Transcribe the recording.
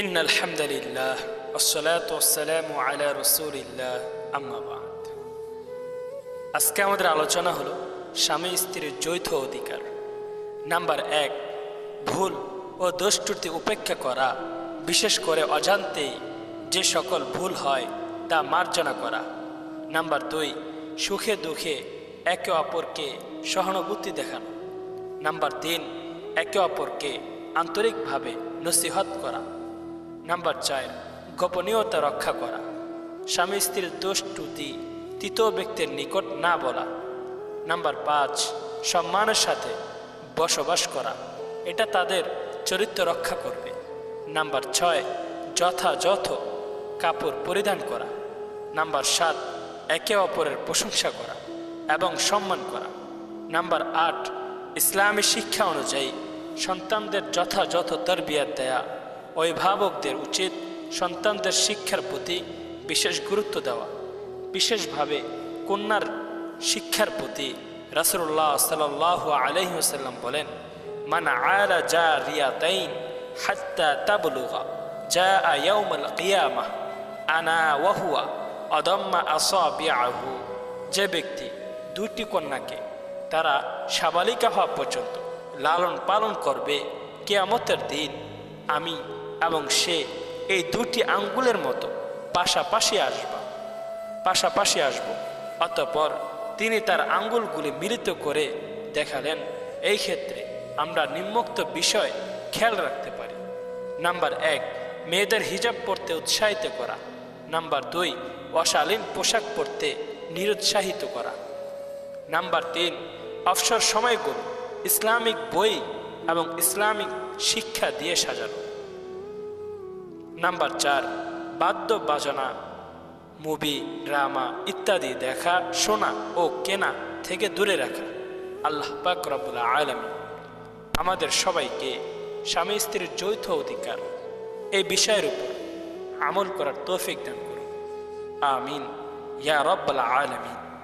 إن الحمد لله والصلاة والسلام على رسول الله أما بعد আজকে আমাদের আলোচনা হলো স্বামী স্ত্রীর যৌথ অধিকার নাম্বার এক ভুল ও দোষ ত্রুটি উপেক্ষা করা বিশেষ করে অজান্তেই যে সকল ভুল হয় তা মার্জনা করা নাম্বার দুই সুখে দুঃখে একে অপরকে সহানুভূতি দেখানো নাম্বার তিন একে অপরকে আন্তরিকভাবে নসিহত করা নাম্বার চার, গোপনীয়তা রক্ষা করা। স্বামী স্ত্রীর দোষ ত্রুটি তৃতীয় ব্যক্তির নিকট না বলা। নাম্বার পাঁচ, সম্মানের সাথে বসবাস করা। এটা তাদের চরিত্র রক্ষা করবে। নাম্বার ছয়, যথাযথ কাপড় পরিধান করা। নাম্বার সাত, একে অপরের প্রশংসা করা এবং সম্মান করা। নাম্বার আট, ইসলামী শিক্ষা অনুযায়ী সন্তানদের যথাযথ তরবিয়াত দেয়া অভিভাবকদের উচিত সন্তানদের শিক্ষার প্রতি বিশেষ গুরুত্ব দেওয়া। বিশেষভাবে কন্যার শিক্ষার প্রতি রাসুল্লাহ সাল আলহিহাল্লাম বলেন, মান আয়রা যা রিয়া রিয়াতাইন হাত্তা তাবলুগা যা আয়াউমাল কিয়ামা আনা ওয়াহুয়া অদম্মা আসাবিয়াহু যে ব্যক্তি দুটি কন্যাকে তারা সাবালিকা হওয়া পর্যন্ত লালন পালন করবে, কেয়ামতের দিন আমি এবং সে এই দুটি আঙ্গুলের মতো পাশাপাশি আসবা, পাশাপাশি আসব। অতঃপর তিনি তার আঙ্গুলগুলি মিলিত করে দেখালেন, এই ক্ষেত্রে আমরা নিম্মুক্ত বিষয় খেয়াল রাখতে পারি। নাম্বার এক, মেয়েদের হিজাব পরতে উৎসাহিত করা। নাম্বার দুই, অশালীন পোশাক পরতে নিরুৎসাহিত করা। নাম্বার তিন, অবসর সময়গুলো ইসলামিক বই এবং ইসলামিক শিক্ষা দিয়ে সাজানো। নাম্বার চার বাদ্য বাজনা মুভি, ড্রামা ইত্যাদি দেখা, শোনা ও কেনা থেকে দূরে রাখা। আল্লাহ পাক রব্বুল আলমী আমাদের সবাইকে স্বামী স্ত্রীর যৌথ অধিকার এই বিষয়ের উপর আমল করার তৌফিক দান করুন। আমিন। ইয়া রব্বাল আলমিন।